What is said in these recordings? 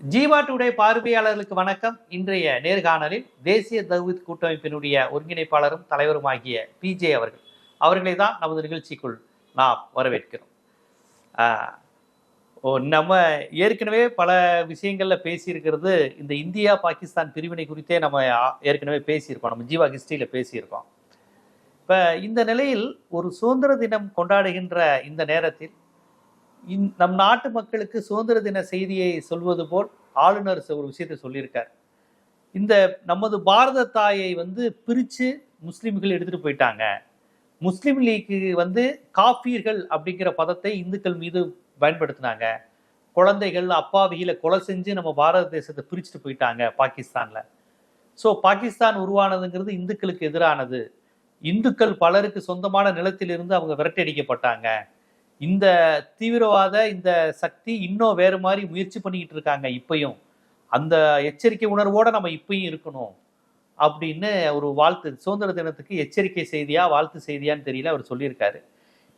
Jeeva today பார்வையாளர்களுக்கு வணக்கம். இன்றைய நேர்காணலில் தேசிய தகுதி கூட்டமைப்பினுடைய ஒருங்கிணைப்பாளரும் தலைவருமாகிய பிஜே அவர்கள். அவர்களை தான் நமது நிகழ்ச்சிக்குள் நாம் வரவேற்கிறோம். ஆஹ், ஓ, நம்ம ஏற்கனவே பல விஷயங்களில் பேசியிருக்கிறது இந்த இந்தியா பாகிஸ்தான் பிரிவினை குறித்தே நம்ம ஏற்கனவே பேசியிருக்கோம். நம்ம ஜீவா ஹிஸ்டரியில் பேசியிருக்கோம். இப்போ இந்த நிலையில் ஒரு சுதந்திர தினம் கொண்டாடுகின்ற இந்த நேரத்தில் நம் நாட்டு மக்களுக்கு சுதந்திர தின செய்தியை சொல்வது போல் ஆளுநர் ஒரு விஷயத்தை சொல்லியிருக்கார். இந்த நமது பாரத தாயை வந்து பிரித்து முஸ்லீம்கள் எடுத்துட்டு போயிட்டாங்க. முஸ்லீம் லீக்கு வந்து காப்பீர்கள் அப்படிங்கிற பதத்தை இந்துக்கள் மீது பயன்படுத்தினாங்க. குழந்தைகள் அப்பாவிகளை கொலை செஞ்சு நம்ம பாரத தேசத்தை பிரிச்சுட்டு போயிட்டாங்க பாகிஸ்தான்ல. ஸோ பாகிஸ்தான் உருவானதுங்கிறது இந்துக்களுக்கு எதிரானது. இந்துக்கள் பலருக்கு சொந்தமான நிலத்திலிருந்து அவங்க விரட்டடிக்கப்பட்டாங்க இந்த தீவிரவாத இந்த சக்தி இன்னும் வேறு மாதிரி முயற்சி பண்ணிக்கிட்டு இருக்காங்க இப்பயும். அந்த எச்சரிக்கை உணர்வோட நம்ம இப்பயும் இருக்கணும் அப்படின்னு ஒரு வாழ்த்து சுதந்திர தினத்துக்கு எச்சரிக்கை செய்தியா வாழ்த்து செய்தியான்னு தெரியல அவர் சொல்லியிருக்காரு.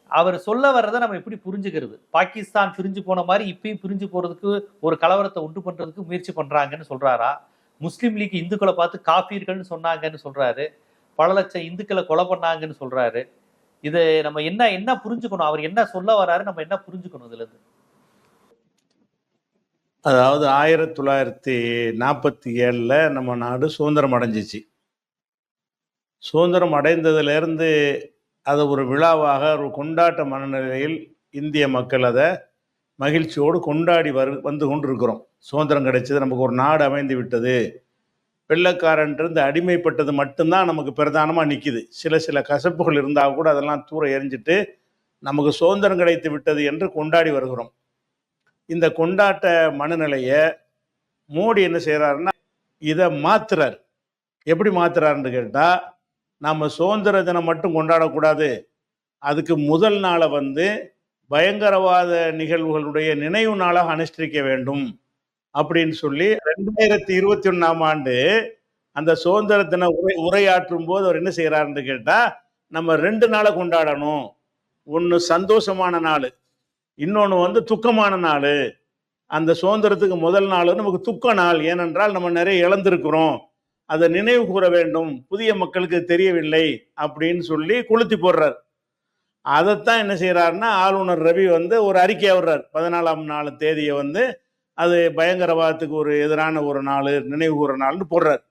அவர் சொல்ல வர்றதை நம்ம எப்படி புரிஞ்சுக்கிறது? பாகிஸ்தான் பிரிஞ்சு போன மாதிரி இப்பயும் பிரிஞ்சு போறதுக்கு ஒரு கலவரத்தை உண்டு பண்றதுக்கு முயற்சி பண்றாங்கன்னு சொல்றாரா? முஸ்லீம் லீக் இந்துக்களை பார்த்து காஃபீர்கள்னு சொன்னாங்கன்னு சொல்றாரு. பல லட்சம் இந்துக்களை கொலை பண்ணாங்கன்னு சொல்றாரு. இது நம்ம என்ன என்ன புரிஞ்சுக்கணும் அவர் என்ன சொல்ல வராரு நம்ம என்ன புரிஞ்சுக்கணும் இதுல இருந்து அதாவது ஆயிரத்தி தொள்ளாயிரத்தி நாற்பத்தி ஏழில் நம்ம நாடு சுதந்திரம் அடைஞ்சிச்சு. சுதந்திரம் அடைந்ததுலேருந்து அதை ஒரு விழாவாக ஒரு கொண்டாட்ட மனநிலையில் இந்திய மக்கள் அதை மகிழ்ச்சியோடு கொண்டாடி வரு வந்து கொண்டிருக்கிறோம். சுதந்திரம் கிடைச்சது நமக்கு ஒரு நாடு அமைந்து விட்டது. வெள்ளக்காரன்றது அடிமைப்பட்டது மட்டும்தான் நமக்கு பிரதானமாக நிற்கிது சில சில கசப்புகள் இருந்தால் கூட அதெல்லாம் தூர எரிஞ்சிட்டு நமக்கு சுதந்திரம் கிடைத்து விட்டது என்று கொண்டாடி வருகிறோம். இந்த கொண்டாட்ட மனநிலையை மோடி என்ன செய்கிறாருன்னா இதை மாத்துறார். எப்படி மாத்துறாருன்னு கேட்டால் நம்ம சுதந்திர தினம் மட்டும் கொண்டாடக்கூடாது. அதுக்கு முதல் நாளை வந்து பயங்கரவாத நிகழ்வுகளுடைய நினைவு நாளாக அனுஷ்டிக்க வேண்டும் அப்படின்னு சொல்லி ரெண்டாயிரத்தி இருபத்தி ஒன்னாம் ஆண்டு அந்த சுதந்திர தின உரை உரையாற்றும் போது அவர் என்ன செய்யறாருன்னு கேட்டா நம்ம ரெண்டு நாளை கொண்டாடணும். ஒன்று சந்தோஷமான நாள் இன்னொன்று வந்து துக்கமான நாள். அந்த சுதந்திரத்துக்கு முதல் நாள் நமக்கு துக்க நாள். ஏனென்றால் நம்ம நிறைய இழந்திருக்கிறோம். அதை நினைவு கூற வேண்டும். புதிய மக்களுக்கு தெரியவில்லை அப்படின்னு சொல்லி கொளுத்தி போடுறார். அதைத்தான் என்ன செய்கிறாருன்னா ஆளுநர் ரவி வந்து ஒரு அறிக்கையை விடுறார். பதினாலாம் நாள் தேதியை வந்து அது பயங்கரவாதத்துக்கு ஒரு எதிரான ஒரு நாள் நினைவுகூற நாள்னு போடுறார்.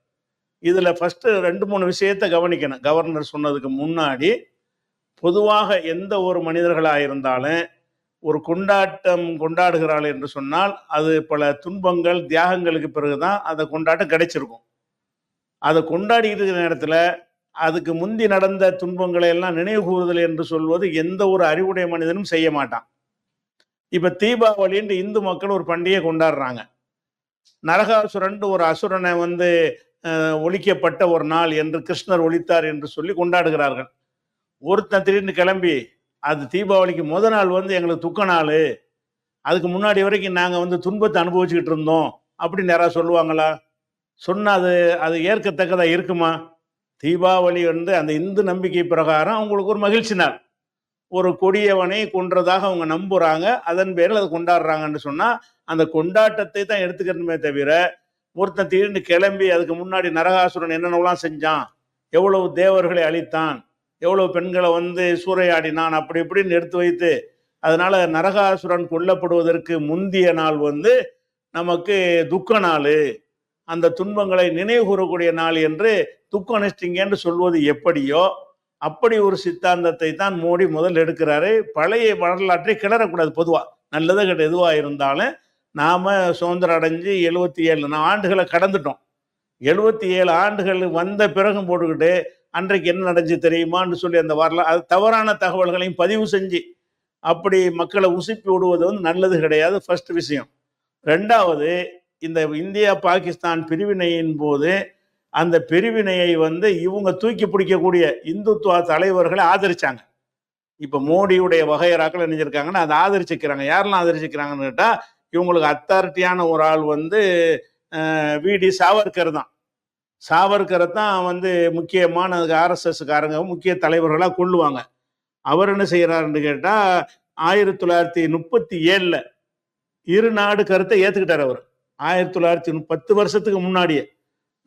இதில் ஃபஸ்ட்டு ரெண்டு மூணு விஷயத்தை கவனிக்கணும். கவர்னர் சொன்னதுக்கு முன்னாடி பொதுவாக எந்த ஒரு மனிதர்களாக இருந்தாலும் ஒரு கொண்டாட்டம் கொண்டாடுகிறாள் என்று சொன்னால் அது பல துன்பங்கள் தியாகங்களுக்கு பிறகுதான் அந்த கொண்டாட்டம் கிடைச்சிருக்கும். அதை கொண்டாடிட்டு இருக்கிற நேரத்தில் அதுக்கு முந்தி நடந்த துன்பங்களை எல்லாம் நினைவு கூறுதல் என்று சொல்வது எந்த ஒரு அறிவுடைய மனிதனும் செய்ய மாட்டான். இப்ப தீபாவளின்னு இந்து மக்கள் ஒரு பண்டிகை கொண்டாடுறாங்க. நரகாசுரன் ஒரு அசுரனை வந்து ஒழிக்கப்பட்ட ஒரு நாள் என்று கிருஷ்ணர் ஒழித்தார் என்று சொல்லி கொண்டாடுகிறார்கள். ஒருத்தன் திடீர்னு கிளம்பி அது தீபாவளிக்கு முத நாள் வந்து எங்களுக்கு துக்க நாள். அதுக்கு முன்னாடி வரைக்கும் நாங்கள் வந்து துன்பத்தை அனுபவிச்சுக்கிட்டு இருந்தோம். அப்படின்னு யாராவது சொல்லுவாங்களா? சொன்னால் அது அது ஏற்கத்தக்கதாக இருக்குமா? தீபாவளி வந்து அந்த இந்து நம்பிக்கை பிரகாரம் அவங்களுக்கு ஒரு மகிழ்ச்சி நாள். ஒரு கொடியவனை கொன்றதாக அவங்க நம்புறாங்க. அதன் பேரில் அதை கொண்டாடுறாங்கன்னு சொன்னால் அந்த கொண்டாட்டத்தை தான் எடுத்துக்கணுமே தவிர ஒருத்தன் திடீர்னு கிளம்பி அதுக்கு முன்னாடி நரகாசுரன் என்னென்னலாம் செஞ்சான்? எவ்வளவு தேவர்களை அழித்தான்? எவ்வளவு பெண்களை வந்து சூறையாடினான்? அப்படி இப்படின்னு எடுத்து வைத்து அதனால நரகாசுரன் கொல்லப்படுவதற்கு முந்திய நாள் வந்து நமக்கு துக்க நாள். அந்த துன்பங்களை நினைவு கூறக்கூடிய நாள் என்று துக்கம் அனுஷ்டிங்கன்னு சொல்வது எப்படியோ அப்படி ஒரு சித்தாந்தத்தை தான் மோடி முதல் எடுக்கிறாரு. பழைய வரலாற்றை கிளறக்கூடாது பொதுவாக நல்லது கிட்ட எதுவாக இருந்தாலும் நாம் சுதந்திரம் அடைஞ்சு எழுபத்தி ஏழு ஆண்டுகளை கடந்துட்டோம். எழுபத்தி ஏழு ஆண்டுகள் வந்த பிறகும் போட்டுக்கிட்டு அன்றைக்கு என்ன நடந்துச்சு தெரியுமான்னு சொல்லி அந்த வரலாறு அது தவறான தகவல்களையும் பதிவு செஞ்சு அப்படி மக்களை உசுப்பி விடுவது வந்து நல்லது கிடையாது ஃபர்ஸ்ட் விஷயம். ரெண்டாவது இந்த இந்தியா பாகிஸ்தான் பிரிவினையின் போது அந்த பிரிவினையை வந்து இவங்க தூக்கி பிடிக்கக்கூடிய இந்துத்துவ தலைவர்களை ஆதரிச்சாங்க. இப்போ மோடியுடைய வகையராக்கள் என்ன அதை ஆதரிச்சுக்கிறாங்க. யாரெல்லாம் ஆதரிச்சுக்கிறாங்கன்னு கேட்டால் இவங்களுக்கு அத்தாரிட்டியான ஒரு ஆள் வந்து விடி சாவர்கர் தான். சாவர்கரை தான் வந்து முக்கியமான ஆர்எஸ்எஸ்காரங்க முக்கிய தலைவர்களாக கொள்ளுவாங்க. அவர் என்ன செய்கிறாருன்னு கேட்டால் ஆயிரத்தி தொள்ளாயிரத்தி முப்பத்தி ஏழில் இரு நாடு கருத்தை ஏற்றுக்கிட்டார் அவர். ஆயிரத்தி தொள்ளாயிரத்தி பத்து வருஷத்துக்கு முன்னாடியே.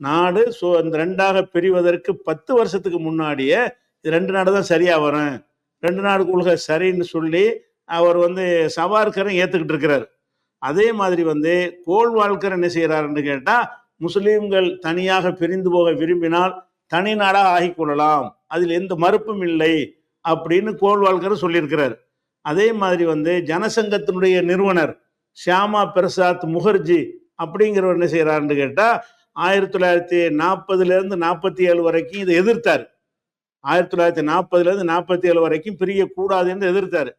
நாடு சோ இந்த ரெண்டாக பிரிவதற்கு பத்து வருஷத்துக்கு முன்னாடியே இது ரெண்டு நாடு தான் சரியா வரும். ரெண்டு நாடு கொள்கை சரின்னு சொல்லி அவர் வந்து சவார்கரை ஏத்துக்கிட்டு இருக்கிறார். அதே மாதிரி வந்து கோல்வால்கர் என்ன செய்கிறாருன்னு கேட்டா முஸ்லீம்கள் தனியாக பிரிந்து போக விரும்பினால் தனி நாடாக ஆகிக் கொள்ளலாம். அதில் எந்த மறுப்பும் இல்லை அப்படின்னு கோல்வால்கர் சொல்லியிருக்கிறார். அதே மாதிரி வந்து ஜனசங்கத்தினுடைய நிறுவனர் ஷியாமா பிரசாத் முகர்ஜி அப்படிங்கிறவர் என்ன செய்கிறாருன்னு கேட்டால் ஆயிரத்தி தொள்ளாயிரத்தி நாற்பதுலேருந்து நாற்பத்தி ஏழு வரைக்கும் இதை எதிர்த்தார். ஆயிரத்தி தொள்ளாயிரத்தி நாற்பதுலேருந்து நாற்பத்தி ஏழு வரைக்கும் பிரியக்கூடாதுன்னு எதிர்த்தார்.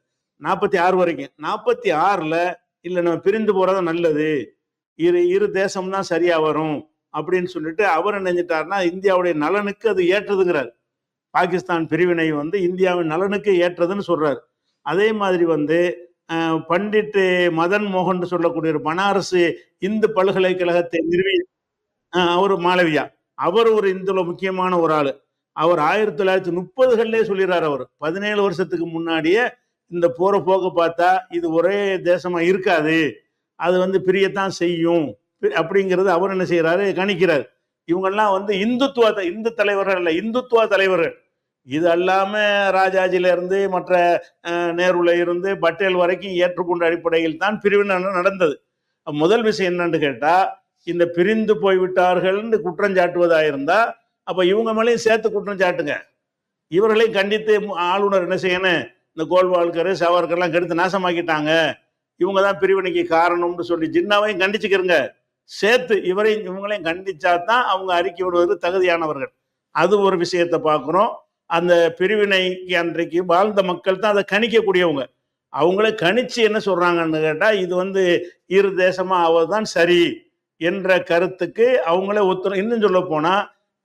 நாற்பத்தி ஆறு வரைக்கும். நாற்பத்தி ஆறில் இல்லை நம்ம பிரிந்து போகிறது நல்லது. இரு இரு தேசம் தான் வரும். அப்படின்னு சொல்லிட்டு அவர் என்ன இந்தியாவுடைய நலனுக்கு அது ஏற்றதுங்கிறார். பாகிஸ்தான் பிரிவினை வந்து இந்தியாவின் நலனுக்கு ஏற்றதுன்னு சொல்கிறார் அதே மாதிரி வந்து பண்டிட் மதன் மோகன் சொல்லக்கூடிய ஒரு பனாரசு இந்து பல்கலைக்கழகத்தை நிறுவி அவர் மாளவியா. அவர் ஒரு இந்துல முக்கியமான ஒரு ஆளு. அவர் ஆயிரத்தி தொள்ளாயிரத்தி முப்பதுகள்லேயே சொல்லிடுறாரு அவர். பதினேழு வருஷத்துக்கு முன்னாடியே இந்த போற போக்க பார்த்தா இது ஒரே தேசமா இருக்காது. அது வந்து பிரியத்தான் செய்யும். பி- அப்படிங்கிறது அவர் என்ன செய்யறாரு கணிக்கிறார். இவங்கெல்லாம் வந்து இந்துத்துவ இந்து தலைவர்கள் அல்ல இந்துத்துவ தலைவர்கள். இது அல்லாம ராஜாஜில இருந்து மற்ற நேருல இருந்து பட்டேல் வரைக்கும் ஏற்றுக்கொண்ட அடிப்படையில் தான் பிரிவினை நடந்தது. முதல் விஷயம் என்னன்னு கேட்டா இந்த பிரிந்து போய்விட்டார்கள்னு குற்றம் சாட்டுவதாக இருந்தால் அப்போ இவங்க மேலேயும் சேர்த்து குற்றம் சாட்டுங்க. இவர்களையும் கண்டித்து மு- ஆளுநர் என்ன செய்யணும் இந்த கோல்வால்கர் சவர்கர்லாம் கெடுத்து நாசமாக்கிட்டாங்க. இவங்க தான் பிரிவினைக்கு காரணம்னு சொல்லி ஜின்னாவையும் கண்டிச்சுக்கிறங்க. சேர்த்து இவரையும் இவங்களையும் கண்டிச்சா தான் அவங்க அறிக்கை விடுவது தகுதியானவர்கள். அது ஒரு விஷயத்தை பார்க்குறோம் அந்த பிரிவினைக்கு அன்றைக்கு வாழ்ந்த மக்கள் தான் அதை கணிக்கக்கூடியவங்க. அவங்களே கணிச்சு என்ன சொல்றாங்கன்னு கேட்டால் இது வந்து இரு தேசமா ஆவதுதான் சரி. என்ற கருத்துக்கு அவங்களே ஒத்துற இன்னும் சொல்ல போனா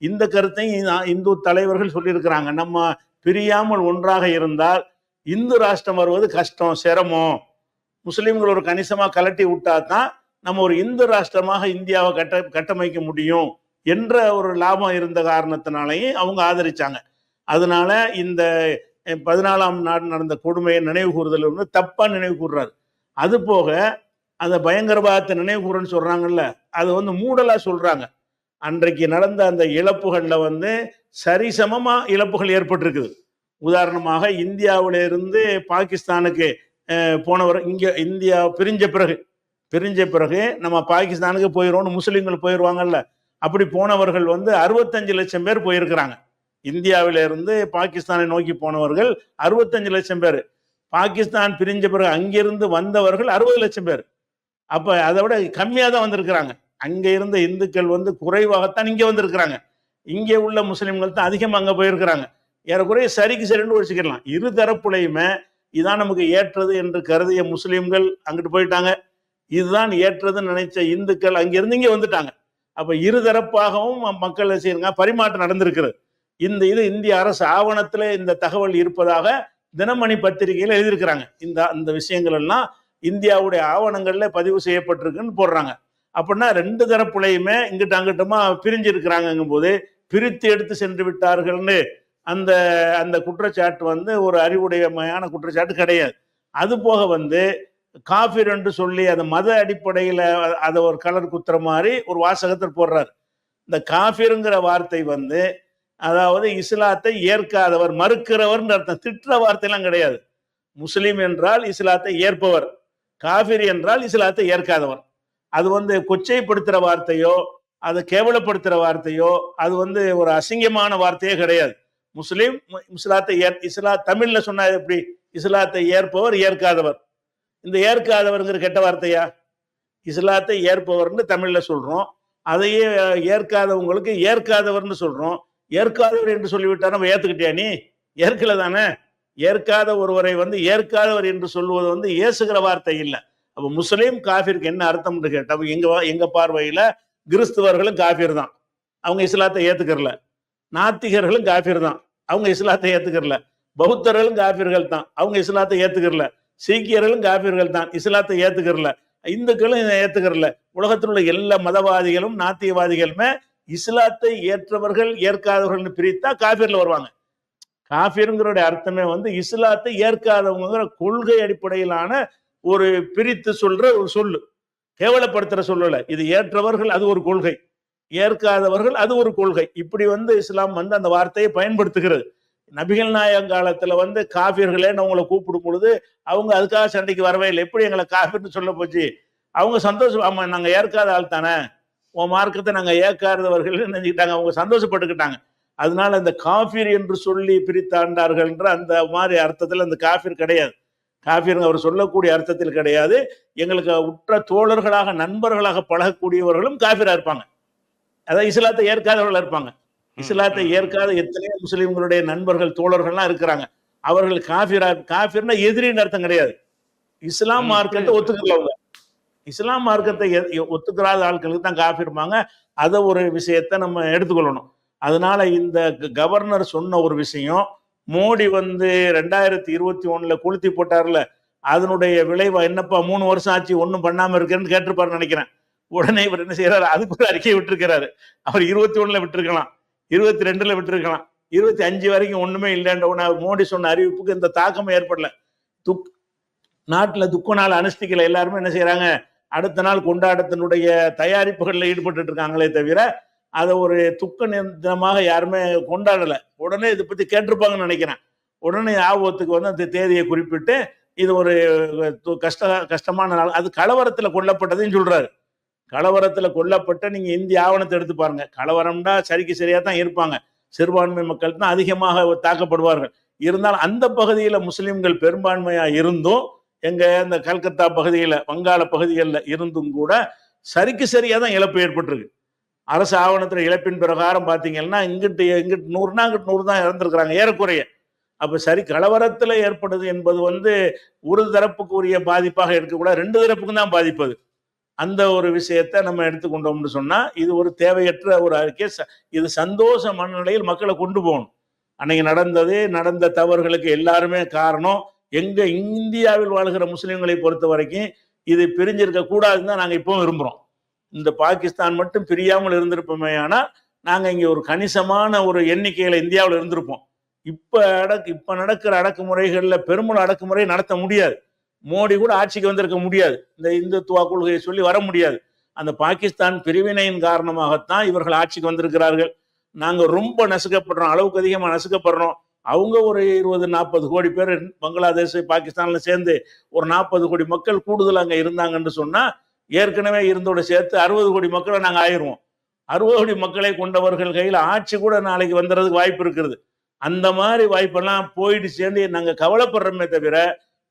இந்த கருத்தையும் இந்து தலைவர்கள் சொல்லியிருக்கிறாங்க. நம்ம பிரியாமல் ஒன்றாக இருந்தால் இந்து ராஷ்டிரம் வருவது கஷ்டம் சிரமம். முஸ்லீம்கள் ஒரு கணிசமாக கலட்டி விட்டா தான் நம்ம ஒரு இந்து ராஷ்டிரமாக இந்தியாவை கட்ட கட்டமைக்க முடியும் என்ற ஒரு லாபம் இருந்த காரணத்தினாலையும் அவங்க ஆதரிச்சாங்க. அதனால இந்த பதினாலாம் நாடு நடந்த கொடுமையை நினைவு கூறுதல் வந்து தப்பா நினைவு கூறுறாரு அது போக அந்த பயங்கரவாதத்தை நினைவு சொல்கிறாங்கல்ல அது வந்து மூடலாக சொல்கிறாங்க அன்றைக்கு நடந்த அந்த இழப்புகளில் வந்து சரிசமமாக இழப்புகள் ஏற்பட்டிருக்குது. உதாரணமாக இந்தியாவிலிருந்து பாகிஸ்தானுக்கு போனவர் இங்கே இந்தியா பிரிஞ்ச பிறகு பிரிஞ்ச பிறகு நம்ம பாகிஸ்தானுக்கு போயிடுவோம்னு முஸ்லீம்கள் போயிடுவாங்கல்ல அப்படி போனவர்கள் வந்து அறுபத்தஞ்சு லட்சம் பேர் போயிருக்கிறாங்க. இந்தியாவிலிருந்து பாகிஸ்தானை நோக்கி போனவர்கள் அறுபத்தஞ்சு லட்சம் பேர். பாகிஸ்தான் பிரிஞ்ச பிறகு அங்கிருந்து வந்தவர்கள் அறுபது லட்சம் பேர். அப்போ அதை விட கம்மியாக தான் வந்திருக்கிறாங்க. அங்கே இருந்த இந்துக்கள் வந்து குறைவாகத்தான் இங்கே வந்திருக்கிறாங்க. இங்கே உள்ள முஸ்லீம்கள் தான் அதிகமாக அங்கே போயிருக்கிறாங்க. ஏறக்குறைய சரிக்கு சரின்னு வச்சுக்கலாம் இரு தரப்புலையுமே இதுதான் நமக்கு ஏற்றது என்று கருதிய முஸ்லீம்கள் அங்கிட்டு போயிட்டாங்க. இதுதான் ஏற்றதுன்னு நினைச்ச இந்துக்கள் அங்கிருந்து இங்கே வந்துட்டாங்க. அப்போ இருதரப்பாகவும் மக்கள் செய்யுங்க பரிமாற்றம் நடந்திருக்கிறது. இந்த இது இந்திய அரசு ஆவணத்தில் இந்த தகவல் இருப்பதாக தினமணி பத்திரிகையில் எழுதியிருக்கிறாங்க. இந்த இந்த விஷயங்கள் எல்லாம் இந்தியாவுடைய ஆவணங்களில் பதிவு செய்யப்பட்டிருக்குன்னு போடுறாங்க. அப்படின்னா ரெண்டு தரப்புலையுமே இங்கிட்ட அங்கிட்டமா பிரிஞ்சு இருக்கிறாங்கங்கும் போது பிரித்து எடுத்து சென்று விட்டார்கள்னு அந்த அந்த குற்றச்சாட்டு வந்து ஒரு அறிவுடையமையான குற்றச்சாட்டு கிடையாது. அது போக வந்து காஃபிர் என்று சொல்லி அந்த மத அடிப்படையில் அதை ஒரு கலர் குத்துற மாதிரி ஒரு வாசகத்தில் போடுறார். இந்த காஃபிருங்கிற வார்த்தை வந்து அதாவது இஸ்லாத்தை ஏற்காதவர் மறுக்கிறவர்ன்ற அர்த்தம். திட்டுற வார்த்தையெல்லாம் கிடையாது. முஸ்லீம் என்றால் இஸ்லாத்தை ஏற்பவர். காவிரி என்றால் இஸ்லாத்தை ஏற்காதவர் அது வந்து கொச்சைப்படுத்துகிற வார்த்தையோ அதை கேவலப்படுத்துகிற வார்த்தையோ அது வந்து ஒரு அசிங்கமான வார்த்தையே கிடையாது. முஸ்லீம் இஸ்லாத்தை ஏற் இஸ்லா தமிழில் சொன்னால் எப்படி? இஸ்லாத்தை ஏற்பவர் ஏற்காதவர். இந்த ஏற்காதவர்ங்கிற கெட்ட வார்த்தையா? இஸ்லாத்தை ஏற்பவர்னு தமிழில் சொல்கிறோம் அதையே ஏற்காதவங்களுக்கு ஏற்காதவர்னு சொல்கிறோம் ஏற்காதவர் என்று சொல்லிவிட்டா நம்ம ஏற்றுக்கிட்டியா நீ? ஏற்கல தானே ஏற்காத ஒருவரை வந்து ஏற்காதவர் என்று சொல்லுவது வந்து ஏசுகிற வார்த்தை இல்லை. அப்போ முஸ்லீம் காஃபிற்கு என்ன அர்த்தம்னு கேட்டா எங்க வா- எங்க பார்வையில கிறிஸ்துவர்களும் காஃபிர் தான். அவங்க இஸ்லாத்தை ஏத்துக்கிறல. நாத்திகர்களும் காஃபிர் தான். அவங்க இஸ்லாத்தை ஏத்துக்கிறல. பௌத்தர்களும் காஃபிர்கள் தான். அவங்க இஸ்லாத்தை ஏத்துக்கிறல. சீக்கியர்களும் காஃபிர்கள் தான். இஸ்லாத்தை ஏத்துக்கிறல. இந்துக்களும் இதை உலகத்தில் உள்ள எல்லா மதவாதிகளும் நாத்தியவாதிகளுமே இஸ்லாத்தை ஏற்றவர்கள் ஏற்காதவர்கள்னு பிரித்தா காஃபிர்ல வருவாங்க. காஃபிருங்கிற அர்த்தமே வந்து இஸ்லாத்தை ஏற்காதவங்கிற கொள்கை அடிப்படையிலான ஒரு பிரித்து சொல்ற ஒரு சொல்லு. கேவலப்படுத்துற சொல்லல. இது ஏற்றவர்கள் அது ஒரு கொள்கை. ஏற்காதவர்கள் அது ஒரு கொள்கை. இப்படி வந்து இஸ்லாம் வந்து அந்த வார்த்தையை பயன்படுத்துகிறது. நபிகள் நாயகம் காலத்துல வந்து காஃபியர்களேன்னு அவங்களை கூப்பிடும் பொழுது அவங்க அதுக்காக சண்டைக்கு வரவே இல்லை. எப்படி எங்களை காபிர்னு சொல்ல போச்சு? அவங்க சந்தோஷம் ஆமா நாங்க ஏற்காத ஆள் தானே. உன் மார்க்கத்தை நாங்க ஏற்காதவர்கள் நினைச்சுக்கிட்டாங்க. அவங்க சந்தோஷப்பட்டுக்கிட்டாங்க. அதனால அந்த காஃபிர் என்று சொல்லி பிரித்தாண்டார்கள்ன்ற அந்த மாதிரி அர்த்தத்தில் அந்த காஃபிர் கிடையாது. காஃபிர் அவர் சொல்லக்கூடிய அர்த்தத்தில் கிடையாது. எங்களுக்கு உற்ற தோழர்களாக நண்பர்களாக பழகக்கூடியவர்களும் காஃபிரா இருப்பாங்க. அதாவது இஸ்லாத்தை ஏற்காதவர்கள் இருப்பாங்க. இஸ்லாத்தை ஏற்காத எத்தனையோ முஸ்லிம்களுடைய நண்பர்கள் தோழர்கள்லாம் இருக்கிறாங்க. அவர்கள் காஃபிரா காஃபிர்னா எதிரின்னு அர்த்தம் கிடையாது. இஸ்லாம் மார்க்கத்தை. ஒத்துக்கிறவங்க இஸ்லாம் மார்க்கத்தை ஒத்துக்கிறாத ஆட்களுக்கு தான் காஃபிருப்பாங்க அதை ஒரு விஷயத்தை நம்ம எடுத்துக்கொள்ளணும். அதனால இந்த க- கவர்னர் சொன்ன ஒரு விஷயம் மோடி வந்து ரெண்டாயிரத்தி இருபத்தி ஒண்ணுல கொளுத்தி போட்டார்ல அதனுடைய விளைவா என்னப்பா மூணு வருஷம் ஆச்சு ஒன்றும் பண்ணாம இருக்கேன்னு கேட்டிருப்பாருன்னு நினைக்கிறேன். உடனே இவர் என்ன செய்யறாரு அதுக்கு ஒரு அறிக்கையை விட்டுருக்கிறாரு. அவர் இருபத்தி ஒண்ணுல விட்டுருக்கலாம் இருபத்தி ரெண்டுல விட்டுருக்கலாம் இருபத்தி அஞ்சு வரைக்கும் ஒண்ணுமே இல்லைன்ற உடனே மோடி சொன்ன அறிவிப்புக்கு இந்த தாக்கம் ஏற்படல. துக் நாட்டில் துக்க நாள் அனுஷ்டிக்கல எல்லாருமே என்ன செய்யறாங்க அடுத்த நாள் கொண்டாடத்தினுடைய தயாரிப்புகளில் ஈடுபட்டு இருக்காங்களே தவிர அதை ஒரு துக்க தினமாக யாருமே கொண்டாடல. உடனே இதை பத்தி கேட்டிருப்பாங்கன்னு நினைக்கிறேன். உடனே ஆபத்துக்கு வந்து அந்த தேதியை குறிப்பிட்டு இது ஒரு து- கஷ்ட கஷ்டமான நாள். அது கலவரத்துல கொல்லப்பட்டதையும் சொல்றாரு. கலவரத்துல கொல்லப்பட்ட நீங்க இந்திய ஆவணத்தை எடுத்து பாருங்க. கலவரம்னா சரிக்கு சரியா தான் இருப்பாங்க. சிறுபான்மை மக்கள் தான் அதிகமாக தாக்கப்படுவார்கள். இருந்தாலும் அந்த பகுதியில முஸ்லிம்கள் பெரும்பான்மையா இருந்தும் எங்க இந்த கல்கத்தா பகுதியில வங்காள பகுதிகளில் இருந்தும் கூட சரிக்கு சரியா தான் இழப்பு ஏற்பட்டிருக்கு. அரசு ஆவணத்தில் இழப்பின் பிரகாரம் பார்த்தீங்கன்னா இங்கிட்டு இங்கிட்டு நூறுனா அங்கிட்டு நூறு தான் இறந்துருக்குறாங்க ஏறக்குறைய. அப்போ சரி கலவரத்தில் ஏற்படுது என்பது வந்து ஒரு தரப்புக்கு உரிய பாதிப்பாக இருக்கக்கூடாது ரெண்டு தரப்புக்கும் தான் பாதிப்பது அந்த ஒரு விஷயத்தை நம்ம எடுத்துக்கொண்டோம்னு சொன்னால் இது ஒரு தேவையற்ற ஒரு அறிக்கை. ச- இது சந்தோஷ மனநிலையில் மக்களை கொண்டு போகணும். அன்னைக்கு நடந்தது நடந்த தவறுகளுக்கு எல்லாருமே காரணம் எங்கள் இந்தியாவில் வாழ்கிற முஸ்லீம்களை பொறுத்த வரைக்கும் இது பிரிஞ்சிருக்க கூடாதுன்னு தான் நாங்கள் இப்போ விரும்புகிறோம் இந்த பாகிஸ்தான் மட்டும் பிரியாமல் இருந்திருப்போமே ஆனால் நாங்கள் இங்கே ஒரு கணிசமான ஒரு எண்ணிக்கையில் இந்தியாவில் இருந்திருப்போம். இப்போ அடக்கு இப்போ நடக்கிற அடக்குமுறைகளில் பெருமளவு அடக்குமுறை நடத்த முடியாது. மோடி கூட ஆட்சிக்கு வந்திருக்க முடியாது. இந்த இந்துத்துவா கொள்கையை சொல்லி வர முடியாது. அந்த பாகிஸ்தான் பிரிவினையின் காரணமாகத்தான் இவர்கள் ஆட்சிக்கு வந்திருக்கிறார்கள். நாங்கள் ரொம்ப நசுக்கப்படுறோம் அளவுக்கு அதிகமாக நசுக்கப்படுறோம். அவங்க ஒரு இருபது நாற்பது கோடி பேர் பங்களாதேஷ் பாகிஸ்தானில் சேர்ந்து ஒரு நாற்பது கோடி மக்கள் கூடுதல் அங்கே இருந்தாங்கன்னு சொன்னால் ஏற்கனவே இருந்தோட சேர்த்து அறுபது கோடி மக்களை நாங்கள் ஆயிடுவோம். அறுபது கோடி மக்களை கொண்டவர்கள் கையில் ஆட்சி கூட நாளைக்கு வந்துடுறதுக்கு வாய்ப்பு இருக்கிறது அந்த மாதிரி வாய்ப்பெல்லாம் போயிட்டு சேர்ந்து நாங்கள் கவலைப்படுறோமே தவிர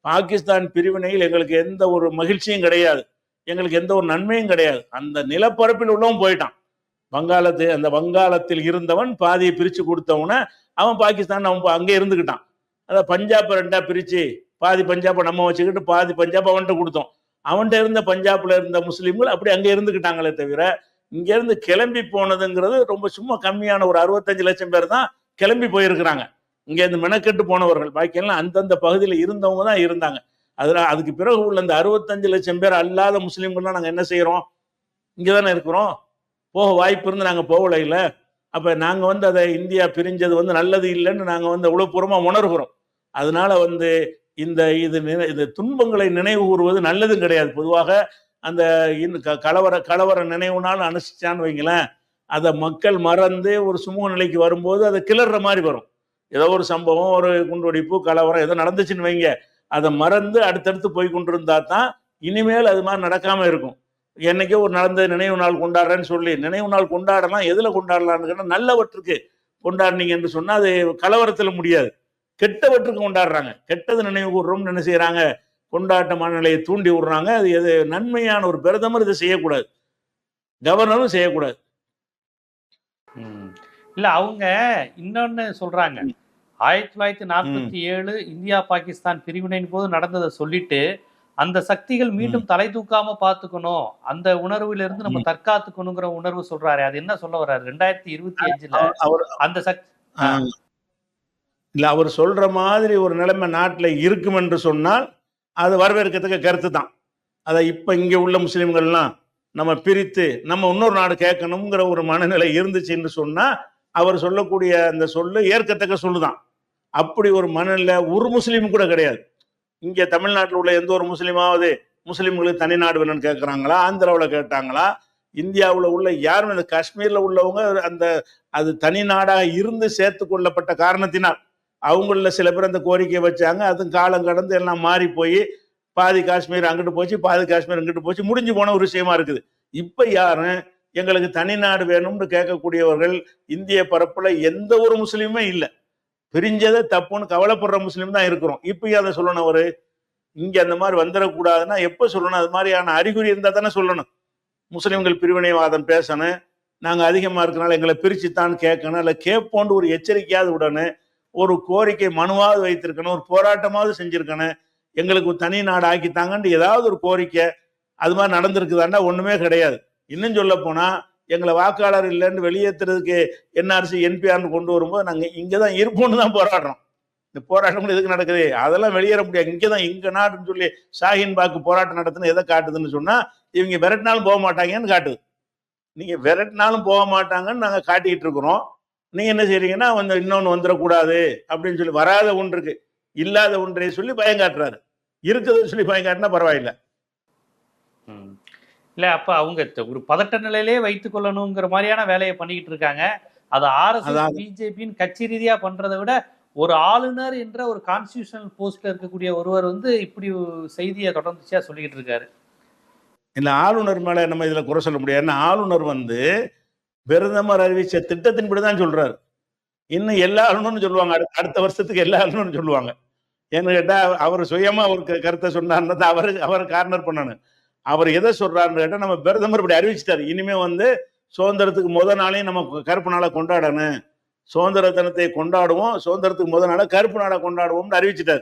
பாகிஸ்தான் பிரிவினையில் எங்களுக்கு எந்த ஒரு மகிழ்ச்சியும் கிடையாது. எங்களுக்கு எந்த ஒரு நன்மையும் கிடையாது. அந்த நிலப்பரப்பில் உள்ளவன் போயிட்டான். வங்காளத்து அந்த வங்காளத்தில் இருந்தவன் பாதியை பிரித்து கொடுத்தவன அவன் பாகிஸ்தான் அவன் அங்கே இருந்துக்கிட்டான் அதான் பஞ்சாப்பை ரெண்டாக பிரிச்சு பாதி பஞ்சாபை நம்ம வச்சுக்கிட்டு பாதி பஞ்சாப்பை அவன்கிட்ட கொடுத்தோம். அவன்கிட்ட இருந்த பஞ்சாப்ல இருந்த முஸ்லீம்கள் அப்படி அங்கே இருந்துக்கிட்டாங்களே தவிர இங்கேருந்து கிளம்பி போனதுங்கிறது ரொம்ப சும்மா கம்மியான ஒரு அறுபத்தஞ்சு லட்சம் பேர் தான் கிளம்பி போயிருக்கிறாங்க. இங்கேருந்து மெனக்கெட்டு போனவர்கள். பாக்கியெல்லாம் அந்தந்த பகுதியில் இருந்தவங்க தான் இருந்தாங்க. அதில் அதுக்கு பிறகு உள்ள இந்த அறுபத்தஞ்சு லட்சம் பேர் அல்லாத முஸ்லீம்கள்லாம் நாங்கள் என்ன செய்கிறோம் இங்கே தானே இருக்கிறோம். போக வாய்ப்பு இருந்து நாங்கள் போகல இல்லை. அப்போ நாங்கள் வந்து அதை இந்தியா பிரிஞ்சது வந்து நல்லது இல்லைன்னு நாங்கள் வந்து உளப்பூர்வமா உணர்கிறோம். அதனால வந்து இந்த இது நினை- இது துன்பங்களை நினைவு கூறுவது நல்லதும் கிடையாது. பொதுவாக அந்த க- கலவர கலவர நினைவு நாள் அனுஷ்டிச்சான்னு வைங்களேன் அதை மக்கள் மறந்து ஒரு சுமூக நிலைக்கு வரும்போது அதை கிளற மாதிரி வரும். ஏதோ ஒரு சம்பவம் ஒரு குண்டுவெடிப்பு கலவரம் ஏதோ நடந்துச்சுன்னு வைங்க. அதை மறந்து அடுத்தடுத்து போய் கொண்டிருந்தா தான் இனிமேல் அது மாதிரி நடக்காமல் இருக்கும். என்னைக்கோ ஒரு நடந்த நினைவு நாள் கொண்டாடுறேன்னு சொல்லி நினைவு நாள் கொண்டாடலாம் எதில் கொண்டாடலான்னு கேட்டால் நல்லவற்றுக்கு கொண்டாடினீங்க என்று அது கலவரத்தில் முடியாது. கெட்டவற்றுக்கு கொண்டாடுறாங்க. கெட்டது நினைவு கூறுறோம்னு என்ன செய்யறாங்க கொண்டாட்ட மனநிலையை தூண்டி விடுறாங்க. அது எது? நன்மையான ஒரு பிரதமர் இதை செய்யக்கூடாது. கவர்னரும் செய்யக்கூடாது. இல்ல அவங்க இன்னொன்னு சொல்றாங்க. ஆயிரத்தி தொள்ளாயிரத்தி நாற்பத்தி ஏழு இந்தியா பாகிஸ்தான் பிரிவினையின் போது நடந்ததை சொல்லிட்டு அந்த சக்திகள் மீண்டும் தலை தூக்காம பாத்துக்கணும் அந்த உணர்வுல இருந்து நம்ம தற்காத்துக்கணுங்கிற உணர்வு சொல்றாரு. அது என்ன சொல்ல வர்றாரு? ரெண்டாயிரத்தி இருபத்தி அஞ்சுல அந்த சக்தி. இல்லை அவர் சொல்கிற மாதிரி ஒரு நிலைமை நாட்டில் இருக்கும் என்று சொன்னால் அது வரவேற்கத்துக்கு கருத்து தான் அதை இப்போ இங்கே உள்ள முஸ்லீம்கள்லாம் நம்ம பிரித்து நம்ம இன்னொரு நாடு கேட்கணுங்கிற ஒரு மனநிலை இருந்துச்சுன்னு சொன்னால் அவர் சொல்லக்கூடிய அந்த சொல்லு ஏற்கத்தக்க சொல்லுதான். அப்படி ஒரு மனநிலை ஒரு முஸ்லீம் கூட கிடையாது. இங்கே தமிழ்நாட்டில் உள்ள எந்த ஒரு முஸ்லீமாவது முஸ்லீம்களுக்கு தனி நாடு வேணும்னு கேட்குறாங்களா? ஆந்திராவில் கேட்டாங்களா? இந்தியாவில் உள்ள யாரும் இந்த காஷ்மீரில் உள்ளவங்க அந்த அது தனி நாடாக இருந்து சேர்த்து கொள்ளப்பட்ட காரணத்தினால். அவங்கள சில பேர் அந்த கோரிக்கையை வச்சாங்க. அதுவும் காலம் கடந்து எல்லாம் மாறி போய் பாதி காஷ்மீர் அங்கிட்டு போச்சு பாதி காஷ்மீர் இங்கிட்டு போச்சு முடிஞ்சு போன ஒரு விஷயமா இருக்குது. இப்போ யாரும் எங்களுக்கு தனி நாடு வேணும்னு கேட்கக்கூடியவர்கள் இந்திய பரப்பில் எந்த ஒரு முஸ்லீமுமே இல்லை. பிரிஞ்சதை தப்புன்னு கவலைப்படுற முஸ்லீம் தான் இருக்கிறோம். இப்போ அதை சொல்லணும் அவர். இங்கே அந்த மாதிரி வந்துடக்கூடாதுன்னா எப்போ சொல்லணும்? அது மாதிரியான அறிகுறி இருந்தால் தானே சொல்லணும். முஸ்லீம்கள் பிரிவினைவாதம் பேசணும். நாங்கள் அதிகமாக இருக்கிறனால எங்களை பிரிச்சுத்தான் கேட்கணும். இல்லை கேட்போன்னு ஒரு எச்சரிக்கையாவது உடனே ஒரு கோரிக்கை மனுவாவது வைத்திருக்கணும் ஒரு போராட்டமாவது செஞ்சிருக்கணும். எங்களுக்கு ஒரு தனி நாடு ஆக்கித்தாங்கன்ட்டு ஏதாவது ஒரு கோரிக்கை அது மாதிரி நடந்திருக்குதாண்டா? ஒன்றுமே கிடையாது. இன்னும் சொல்ல போனால் எங்களை வாக்காளர் இல்லைன்னு வெளியேற்றுறதுக்கு என்ஆர்சி என்பிஆர்னு கொண்டு வரும்போது நாங்கள் இங்கே தான் இருப்போம்னு தான் போராடுறோம். இந்த போராட்டம் எதுக்கு நடக்குது? அதெல்லாம் வெளியேற முடியாது. இங்கே தான் இங்கே நாடுன்னு சொல்லி ஷாஹின் பாக்கு போராட்டம் நடத்துன்னு எதை காட்டுதுன்னு சொன்னால் இவங்க விரட்டினாலும் போக மாட்டாங்கன்னு காட்டுது. நீங்கள் விரட்டினாலும் போக மாட்டாங்கன்னு நாங்கள் காட்டிக்கிட்டு இருக்கிறோம். நீங்கள் என்ன செய்றீங்கன்னா வந்து இன்னொன்று வந்துடக்கூடாது அப்படின்னு சொல்லி வராத ஒன்று இருக்கு இல்லாத ஒன்றை சொல்லி பயம் காட்டுறாரு. இருக்குதுன்னு சொல்லி பயம் காட்டினா பரவாயில்ல. இல்ல அப்ப அவங்க ஒரு பதட்ட நிலையிலே வைத்துக் கொள்ளணுங்கிற மாதிரியான வேலையை பண்ணிக்கிட்டு இருக்காங்க. அது ஆர்எஸ்எஸ் பிஜேபின்னு கட்சி ரீதியா பண்றதை விட ஒரு ஆளுநர் என்ற ஒரு கான்ஸ்டியூஷனல் போஸ்ட்ல இருக்கக்கூடிய ஒருவர் வந்து இப்படி செய்தியை தொடர்ந்துச்சியா சொல்லிக்கிட்டு இருக்காரு. இந்த ஆளுநர் மேல நம்ம இதுல குறை சொல்ல முடியாது. ஏன்னா ஆளுநர் வந்து பிரதமர் அறிவிச்ச திட்டத்தின்படி தான் சொல்றாரு. இன்னும் எல்லா ஆளுநரும் சொல்லுவாங்க. அடுத்த- அடுத்த வருஷத்துக்கு எல்லா ஆளுநரும் சொல்லுவாங்க. ஏன்னு கேட்டா அவர் சுயமா ஒரு கருத்தை சொன்னார்னா அவர் அவர் கார்னர் பண்ணணும் அவர் எதை சொல்றாருன்னு கேட்டா நம்ம பிரதமர் இப்படி அறிவிச்சிட்டாரு. இனிமே வந்து சுதந்திரத்துக்கு முத நாளையும் நம்ம கருப்பு நாளை கொண்டாடணும் சுதந்திர தினத்தை கொண்டாடுவோம். சுதந்திரத்துக்கு முத நாளை கருப்பு நாளை கொண்டாடுவோம்னு அறிவிச்சிட்டாரு.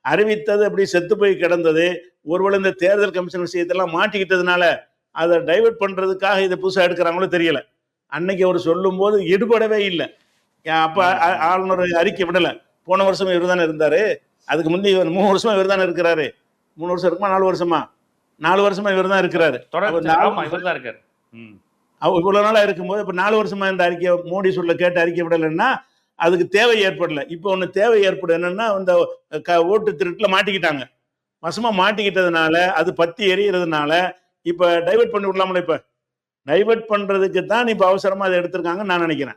அறிவித்தது அப்படி செத்து போய் கிடந்தது. ஒருவேளை இந்த தேர்தல் கமிஷன் விஷயத்தெல்லாம் மாட்டிக்கிட்டதுனால அதை டைவர்ட் பண்றதுக்காக இதை புதுசாக எடுக்கிறாங்களோ தெரியல. அன்னைக்கு அவர் சொல்லும்போது ஈடுபடவே இல்லை. அப்ப ஆளுநர் அறிக்கை விடல. போன வருஷம் இவர் தானே இருந்தாரு. அதுக்கு முந்தைய மூணு வருஷமா இவர் தானே இருக்கிறாரு. மூணு வருஷம் இருக்குமா நாலு வருஷமா? நாலு வருஷமா இவர் தான் இருக்கிறாரு. இவ்வளவு நாளா இருக்கும்போது இப்ப நாலு வருஷமா இந்த அறிக்கை மோடி சொல்ல கேட்டு அறிக்கை விடலைன்னா அதுக்கு தேவை ஏற்படல. இப்போ ஒன்று தேவை ஏற்படும் என்னன்னா இந்த க- ஓட்டு திருட்டுல மாட்டிக்கிட்டாங்க. வசமா மாட்டிக்கிட்டதுனால அது பத்தி எரியறதுனால இப்ப டைவர்ட் பண்ணி விடலாம்ல இப்ப? டைவர்ட் பண்றதுக்கு தான் இப்ப அவசரமா அதை எடுத்திருக்காங்கன்னு நான் நினைக்கிறேன்.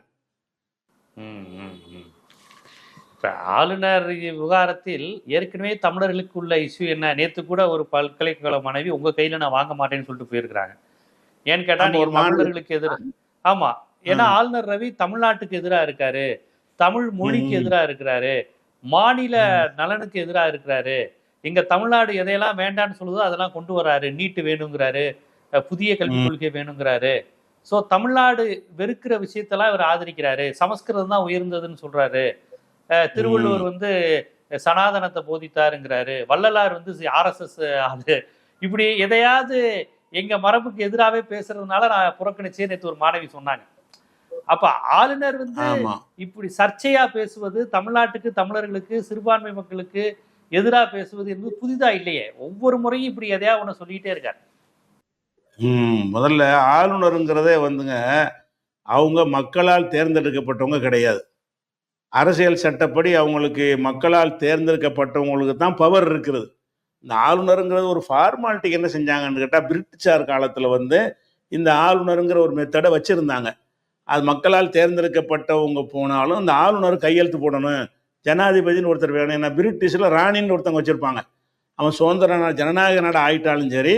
இப்ப ஆளுநர் விவகாரத்தில் ஏற்கனவே தமிழர்களுக்கு உள்ள இஷ்யூ என்ன? நேத்து கூட ஒரு பல்கலைக்கழக மாணவி உங்க கையில நான் வாங்க மாட்டேன்னு சொல்லிட்டு போயிருக்கிறாங்க. ஏன்னு கேட்டா ஒரு மாணவி- தமிழர்களுக்கு எதிர ஆமா. ஏன்னா ஆளுநர் ரவி தமிழ்நாட்டுக்கு எதிரா இருக்காரு. தமிழ் மொழிக்கு ம். எதிரா இருக்கிறாரு. மாநில நலனுக்கு எதிரா இருக்கிறாரு. எங்க தமிழ்நாடு எதையெல்லாம் வேண்டான்னு சொல்லுதோ அதெல்லாம் கொண்டு வராரு. நீட்டு வேணுங்கிறாரு. புதிய கல்விக். கொள்கை வேணுங்கிறாரு. சோ தமிழ்நாடு வெறுக்கிற விஷயத்தெல்லாம் இவர் ஆதரிக்கிறாரு. சமஸ்கிருதம் தான் உயர்ந்ததுன்னு சொல்றாரு. திருவள்ளுவர் வந்து சனாதனத்தை போதித்தாருங்கிறாரு. வள்ளலார் வந்து ஆர்எஸ்எஸ் அது இப்படி எதையாவது எங்க மரபுக்கு எதிராவே பேசுறதுனால நான் புறக்கணிச்சே நேற்று ஒரு மாணவி சொன்னாங்க. அப்ப ஆளுநர் வந்து இப்படி சர்ச்சையா பேசுவது தமிழ்நாட்டுக்கு தமிழர்களுக்கு சிறுபான்மை மக்களுக்கு எதிரா பேசுவது என்பது புதிதா இல்லையே. ஒவ்வொரு முறையும் இப்படி எதையா ஒண்ணு சொல்லிட்டே இருக்காரு. முதல்ல ஆளுநருங்கிறதே வந்துங்க அவங்க மக்களால் தேர்ந்தெடுக்கப்பட்டவங்க கிடையாது. அரசியல் சட்டப்படி அவங்களுக்கு மக்களால் தேர்ந்தெடுக்கப்பட்டவங்களுக்கு தான் பவர் இருக்கிறது. இந்த ஆளுநருங்கிறது ஒரு ஃபார்மாலிட்டிக்கு என்ன செஞ்சாங்கன்னு கேட்டால் பிரிட்டிஷார் காலத்தில் வந்து இந்த ஆளுநருங்கிற ஒரு மெத்தடை வச்சுருந்தாங்க. அது மக்களால் தேர்ந்தெடுக்கப்பட்டவங்க போனாலும் இந்த ஆளுநர் கையெழுத்து போடணும். ஜனாதிபதினு ஒருத்தர் வேணும். ஏன்னா பிரிட்டிஷில் ராணின்னு ஒருத்தவங்க வச்சுருப்பாங்க. அவன் சுதந்திர நாடு ஜனநாயக நாடு ஆயிட்டாலும் சரி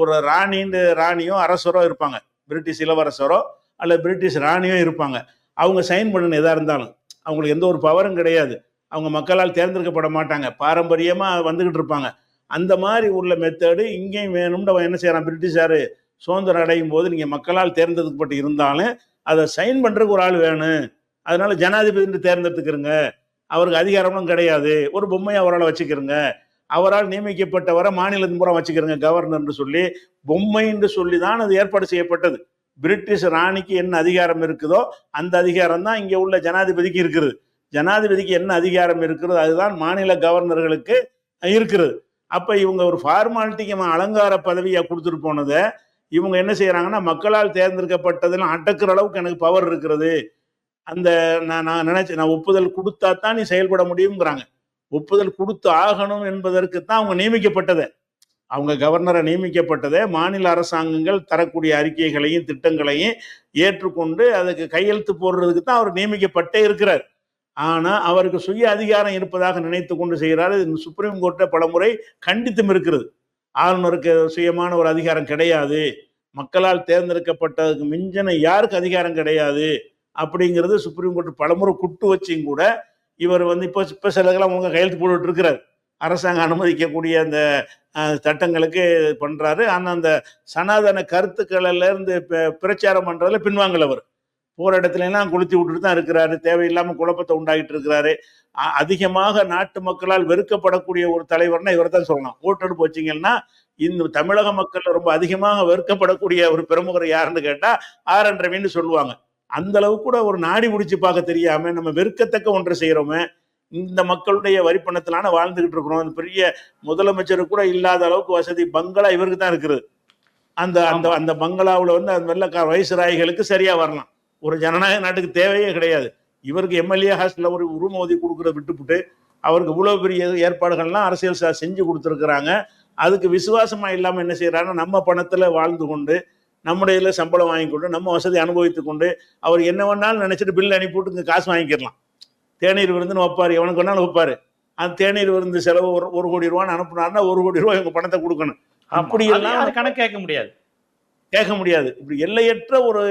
ஒரு ராணின்னு ராணியோ அரசரோ இருப்பாங்க. பிரிட்டிஷ் இளவரசரோ அல்லது பிரிட்டிஷ் ராணியோ இருப்பாங்க. அவங்க சைன் பண்ணணும் எதாக இருந்தாலும். அவங்களுக்கு எந்த ஒரு பவரும் கிடையாது. அவங்க மக்களால் தேர்ந்தெடுக்கப்பட மாட்டாங்க. பாரம்பரியமாக வந்துக்கிட்டு இருப்பாங்க. அந்த மாதிரி உள்ள மெத்தேடு இங்கேயும் வேணும்னு அவன் என்ன செய்கிறான் பிரிட்டிஷாரு சுதந்திரம் அடையும் போது நீங்கள் மக்களால் தேர்ந்தெடுக்கப்பட்டு இருந்தாலும் அதை சைன் பண்ணுறதுக்கு ஒரு ஆள் வேணும். அதனால ஜனாதிபதி தேர்ந்தெடுத்துக்கிறங்க. அவருக்கு அதிகாரமும் கிடையாது. ஒரு பொம்மையை அவரால் வச்சுக்கிறங்க. அவரால் நியமிக்கப்பட்டவரை மாநிலத்தின் பூரா வச்சுக்கிறங்க கவர்னர்னு சொல்லி பொம்மைன்னு சொல்லி தான் அது ஏற்பாடு செய்யப்பட்டது. பிரிட்டிஷ் ராணிக்கு என்ன அதிகாரம் இருக்குதோ அந்த அதிகாரம் தான் இங்கே உள்ள ஜனாதிபதிக்கு இருக்குது. ஜனாதிபதிக்கு என்ன அதிகாரம் இருக்கிறதோ அதுதான் மாநில கவர்னர்களுக்கு இருக்கிறது. அப்போ இவங்க ஒரு ஃபார்மாலிட்டிக்கு அலங்கார பதவியாக கொடுத்துட்டு போனதை இவங்க என்ன செய்கிறாங்கன்னா மக்களால் தேர்ந்தெடுக்கப்பட்டதில் அடக்குற அளவுக்கு எனக்கு பவர் இருக்கிறது. அந்த நான் நான் நினைச்சேன் நான் ஒப்புதல் கொடுத்தா தான் நீ செயல்பட முடியுங்கிறாங்க ஒப்புதல் கொடுத்து ஆகணும் என்பதற்கு தான் அவங்க நியமிக்கப்பட்டதை. அவங்க கவர்னரை நியமிக்கப்பட்டதே. மாநில அரசாங்கங்கள் தரக்கூடிய அறிக்கைகளையும் திட்டங்களையும் ஏற்றுக்கொண்டு அதுக்கு கையெழுத்து போடுறதுக்கு தான் அவர் நியமிக்கப்பட்டே இருக்கிறார். ஆனால் அவருக்கு சுய அதிகாரம் இருப்பதாக நினைத்து கொண்டு செய்கிறார். இது சுப்ரீம் கோர்ட்டை பலமுறை கண்டித்தும் இருக்கிறது. ஆளுநருக்கு சுயமான ஒரு அதிகாரம் கிடையாது. மக்களால் தேர்ந்தெடுக்கப்பட்டதுக்கு மிஞ்சின யாருக்கு அதிகாரம் கிடையாது? அப்படிங்கிறது சுப்ரீம் கோர்ட் பலமுறை குட்டு வச்சும் கூட இவர் வந்து இப்போ இப்போ சிலதெல்லாம் உங்க கையெழுத்து போட்டுட்டு இருக்கிறார் அரசாங்கம் அனுமதிக்கக்கூடிய அந்த சட்டங்களுக்கு பண்ணுறாரு ஆனால் அந்த சனாதன கருத்துக்கள்ல இருந்து பிரச்சாரம் பண்ணுறதுல பின்வாங்கல அவர். போகிற இடத்துலலாம் கொளுத்தி விட்டுட்டு தான் இருக்கிறாரு. தேவையில்லாமல் குழப்பத்தை உண்டாகிட்டு இருக்கிறாரு அதிகமாக நாட்டு மக்களால் வெறுக்கப்படக்கூடிய ஒரு தலைவர்னா இவர் தான் சொல்லலாம். ஓட்டெடுப்பு வச்சிங்கன்னா இந்த தமிழக மக்கள் ரொம்ப அதிகமாக வெறுக்கப்படக்கூடிய ஒரு பிரமுகர் யாருன்னு கேட்டால் ஆர் என் ரவின்னு சொல்லுவாங்க. அந்த அளவு கூட ஒரு நாடி முடிச்சு பார்க்க தெரியாம நம்ம வெறுக்கத்தக்க ஒன்றை செய்யறோமே. இந்த மக்களுடைய வரிப்பணத்திலான வாழ்ந்துகிட்டு இருக்கிறோம். அந்த பெரிய முதலமைச்சர் கூட இல்லாத அளவுக்கு வசதி பங்களா இவருக்கு தான் இருக்குது. அந்த அந்த. அந்த பங்களாவுல வந்து அந்த வெள்ளக்கார வயசுராய்களுக்கு சரியா வரலாம். ஒரு ஜனநாயக நாட்டுக்கு தேவையே கிடையாது. இவருக்கு எம்எல்ஏ ஹாஸ்டல்ல ஒரு உரிமை ஒதுக்கி கொடுக்கறத விட்டுப்புட்டு அவருக்கு இவ்வளவு பெரிய ஏற்பாடுகள்லாம் அரசியல் சார் செஞ்சு கொடுத்துருக்குறாங்க. அதுக்கு விசுவாசமா இல்லாம என்ன செய்யறாங்கன்னா நம்ம பணத்துல வாழ்ந்து கொண்டு நம்முடைய இதுல சம்பளம் வாங்கி கொண்டு நம்ம வசதி அனுபவித்து கொண்டு அவர் என்ன வேணாலும் நினைச்சிட்டு பில் அனுப்பிவிட்டு இங்க காசு வாங்கிக்கிடலாம். தேநீர் விருந்துன்னு வைப்பாரு. எவனுக்கு வேணாலும் வைப்பாரு. அந்த தேநீர் விருந்து செலவு ஒரு ஒரு கோடி ரூபான்னு அனுப்புனாருன்னா ஒரு கோடி ரூபாய் இவங்க பணத்தை கொடுக்கணும். அப்படி எல்லாம் கணக்கு கேட்க முடியாது. கேட்க முடியாது. இப்படி எல்லையற்ற ஒரு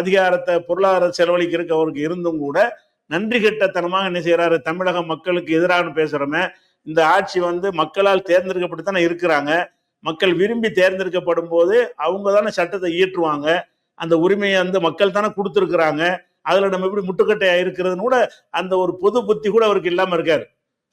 அதிகாரத்தை பொருளாதார செலவழிக்கிறதுக்கு அவருக்கு இருந்தும் கூட நன்றி கெட்டத்தனமாக என்ன செய்யறாரு தமிழக மக்களுக்கு எதிராக பேசுறோமே இந்த ஆட்சி வந்து மக்களால் தேர்ந்தெடுக்கப்பட்டு தானே இருக்கிறாங்க. மக்கள் விரும்பி தேர்ந்தெடுக்கப்படும் போது அவங்க தானே சட்டத்தை இயற்றுவாங்க. அந்த உரிமையை வந்து மக்கள் தானே கொடுத்துருக்குறாங்க. அதில் நம்ம எப்படி முட்டுக்கட்டையாக இருக்கிறதுன்னு கூட அந்த ஒரு பொது புத்தி கூட அவருக்கு இல்லாமல் இருக்கார்.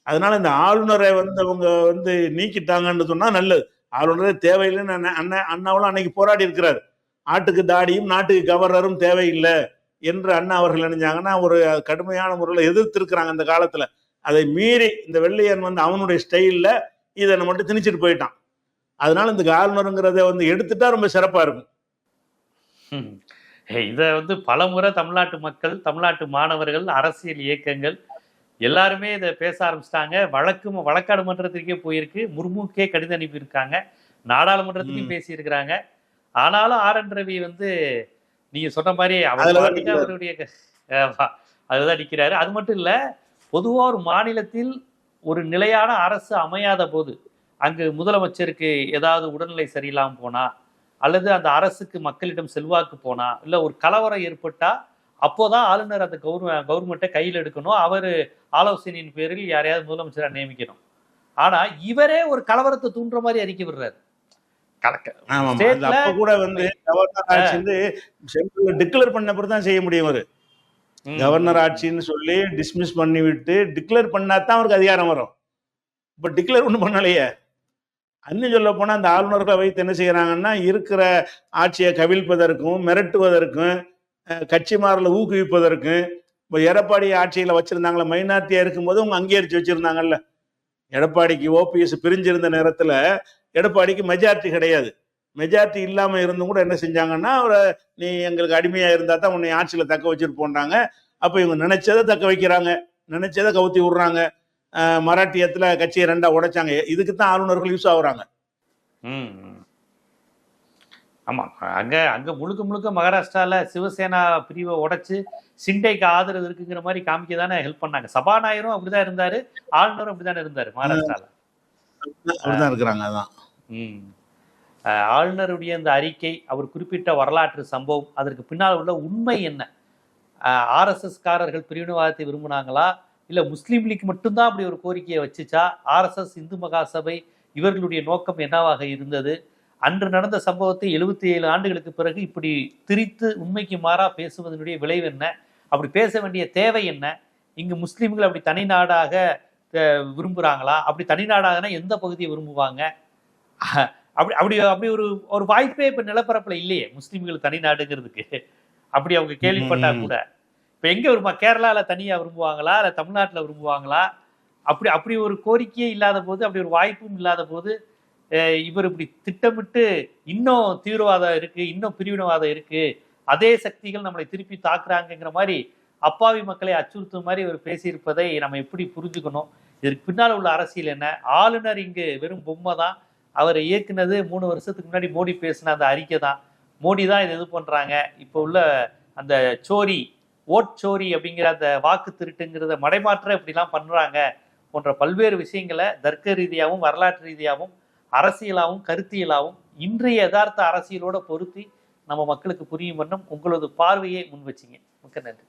அதனால இந்த ஆளுநரை வந்து அவங்க வந்து நீக்கிட்டாங்கன்னு சொன்னால் நல்லது. ஆளுநரே தேவையில்லைன்னு அண்ணன் அண்ணா அண்ணாவெல்லாம் அன்னைக்கு போராடி இருக்கிறார். ஆட்டுக்கு தாடியும் நாட்டுக்கு கவர்னரும் தேவையில்லை என்று அண்ணா அவர்கள் நினைஞ்சாங்கன்னா ஒரு கடுமையான முறையில் எதிர்த்திருக்கிறாங்க அந்த காலத்தில். அதை மீறி இந்த வெள்ளையன் வந்து அவனுடைய ஸ்டைலில் இதை மட்டும் திணிச்சிட்டு போயிட்டான். அதனால இந்த ஆளுநருங்கிறத வந்து எடுத்துட்டா ரொம்ப சிறப்பா இருக்கும். இத வந்து பலமுறை தமிழ்நாட்டு மக்கள் தமிழ்நாட்டு மாணவர்கள் அரசியல் இயக்கங்கள் எல்லாருமே இதை பேச ஆரம்பிச்சிட்டாங்க. வழக்கு வழக்காடு மன்றத்திற்கே போயிருக்கு. முர்முக்கே கடிதம் அனுப்பியிருக்காங்க. நாடாளுமன்றத்துக்கும் பேசியிருக்கிறாங்க. ஆனாலும் ஆர் என் ரவி வந்து நீங்க சொன்ன மாதிரி. அவருடைய அதுதான் நிக்கிறாரு. அது மட்டும் இல்ல பொதுவா ஒரு மாநிலத்தில் ஒரு நிலையான அரசு அமையாத போது அங்கு முதலமைச்சருக்கு ஏதாவது உடல்நிலை சரியில்லாம போனா அல்லது அந்த அரசுக்கு மக்களிடம் செல்வாக்கு போனா இல்ல ஒரு கலவரம் ஏற்பட்டா அப்போதான் ஆளுநர் அந்த கவர்மெண்ட் கவர்மெண்ட்டை கையில் எடுக்கணும். அவர் ஆலோசனையின் பேரில் யாரையாவது முதலமைச்சரா நியமிக்கணும். ஆனா இவரே ஒரு கலவரத்தை தூண்டுற மாதிரி அறிக்கை விடுறாரு. கூட வந்து கவர்னர் ஆட்சி வந்து டிக்ளேர் பண்ண தான் செய்ய முடியும் அவரு கவர்னர் ஆட்சின்னு சொல்லி டிஸ்மிஸ் பண்ணி விட்டு டிக்ளேர் பண்ணா தான் அவருக்கு அதிகாரம் வரும். இப்ப டிக்ளேர் ஒன்றும் பண்ணலையே. இன்னும் சொல்ல போனால் அந்த ஆளுநர்களை வைத்து என்ன செய்கிறாங்கன்னா இருக்கிற ஆட்சியை கவிழ்ப்பதற்கும் மிரட்டுவதற்கும் கட்சி கட்சிமாரில் ஊக்குவிப்பதற்கும் இப்போ எடப்பாடி ஆட்சியில் வச்சுருந்தாங்களே மைனாரிட்டியாக இருக்கும்போது அவங்க அங்கீகரித்து வச்சுருந்தாங்கல்ல. எடப்பாடிக்கு ஓபிஎஸ் பிரிஞ்சிருந்த நேரத்தில் எடப்பாடிக்கு மெஜாரிட்டி கிடையாது. மெஜாரிட்டி இல்லாமல் இருந்தும் கூட என்ன செஞ்சாங்கன்னா அவரை நீ எங்களுக்கு அடிமையாக இருந்தால் தான் உன்னை ஆட்சியில் தக்க வச்சிருப்போன்றாங்க அப்போ இவங்க நினைச்சதை தக்க வைக்கிறாங்க. நினைச்சதை கவுத்தி விடுறாங்க. மராட்டியத்துல கட்சியை ரெண்டா உடைச்சாங்க. இதுக்கு தான் ஆளுநர்கள் யூஸ் ஆகுறாங்க. ம், ம். ஆமா அங்க அங்க முழுக்க முழுக்க மகாராஷ்டிரால சிவசேனா பிரிவை உடைச்சு சிண்டைக்கு ஆதரவு இருக்குங்கிற மாதிரி காமிக்க தானே ஹெல்ப் பண்ணாங்க. சபாநாயகரும் அப்படிதான் இருந்தாரு ஆளுநரும் அப்படிதானே இருந்தாரு மகாராஷ்டிரால. அப்படிதான் இருக்கிறாங்க அதான். ம். ஆளுநருடைய இந்த அறிக்கை அவர் குறிப்பிட்ட வரலாற்று சம்பவம் அதற்கு பின்னால் உள்ள உண்மை என்ன? ஆர்எஸ்எஸ் காரர்கள் பிரிவினைவாதத்தை விரும்பினாங்களா? இல்ல முஸ்லீம் லீக் மட்டும்தான் அப்படி ஒரு கோரிக்கையை வச்சுச்சா? ஆர்எஸ்எஸ் இந்து மகாசபை இவர்களுடைய நோக்கம் என்னவாக இருந்தது? அன்று நடந்த சம்பவத்தை எழுபத்தி ஏழு ஆண்டுகளுக்கு பிறகு இப்படி திரித்து உண்மைக்கு மாறா பேசுவதனுடைய விளைவு என்ன? அப்படி பேச வேண்டிய தேவை என்ன? இங்கு முஸ்லீம்கள் அப்படி தனி நாடாக அஹ், விரும்புறாங்களா? அப்படி தனி நாடாகனா எந்த பகுதியை விரும்புவாங்க? அப்படி அப்படி அப்படி ஒரு ஒரு வாய்ப்பே இப்ப நிலப்பரப்புல இல்லையே முஸ்லீம்கள் தனி நாடுங்கிறதுக்கு. அப்படி அவங்க கேள்விப்பட்டா. கூட. இப்போ எங்கே விரும்ப கேரளாவில் தனியாக விரும்புவாங்களா? இல்லை தமிழ்நாட்டில் விரும்புவாங்களா? அப்படி அப்படி ஒரு கோரிக்கையே இல்லாத போது அப்படி ஒரு வாய்ப்பும் இல்லாத போது இவர் இப்படி திட்டமிட்டு இன்னும் தீவிரவாதம் இருக்கு இன்னும் பிரிவினவாதம் இருக்கு அதே சக்திகள் நம்மளை திருப்பி தாக்குறாங்கங்கிற மாதிரி அப்பாவி மக்களை அச்சுறுத்தும் மாதிரி இவர் பேசியிருப்பதை நம்ம எப்படி புரிஞ்சுக்கணும்? இதற்கு பின்னால் உள்ள அரசியல் என்ன? ஆளுநர் இங்கு வெறும் பொம்மை தான். அவரை இயக்குனது மூணு வருஷத்துக்கு முன்னாடி மோடி பேசின அந்த அறிக்கை தான். மோடி தான் இது இது பண்ணுறாங்க இப்போ உள்ள அந்த சோரி ஓட் சோரி அப்படிங்கிற அந்த வாக்கு திருட்டுங்கிறத மடைமாற்ற இப்படிலாம் பண்ணுறாங்க போன்ற பல்வேறு விஷயங்களை தர்க்க ரீதியாகவும் வரலாற்று ரீதியாகவும் அரசியலாகவும் கருத்தியலாகவும் இன்றைய யதார்த்த அரசியலோட பொருத்தி நம்ம மக்களுக்கு புரியும் வண்ணம் உங்களது பார்வையை முன் வச்சிங்க. மிக்க நன்றி.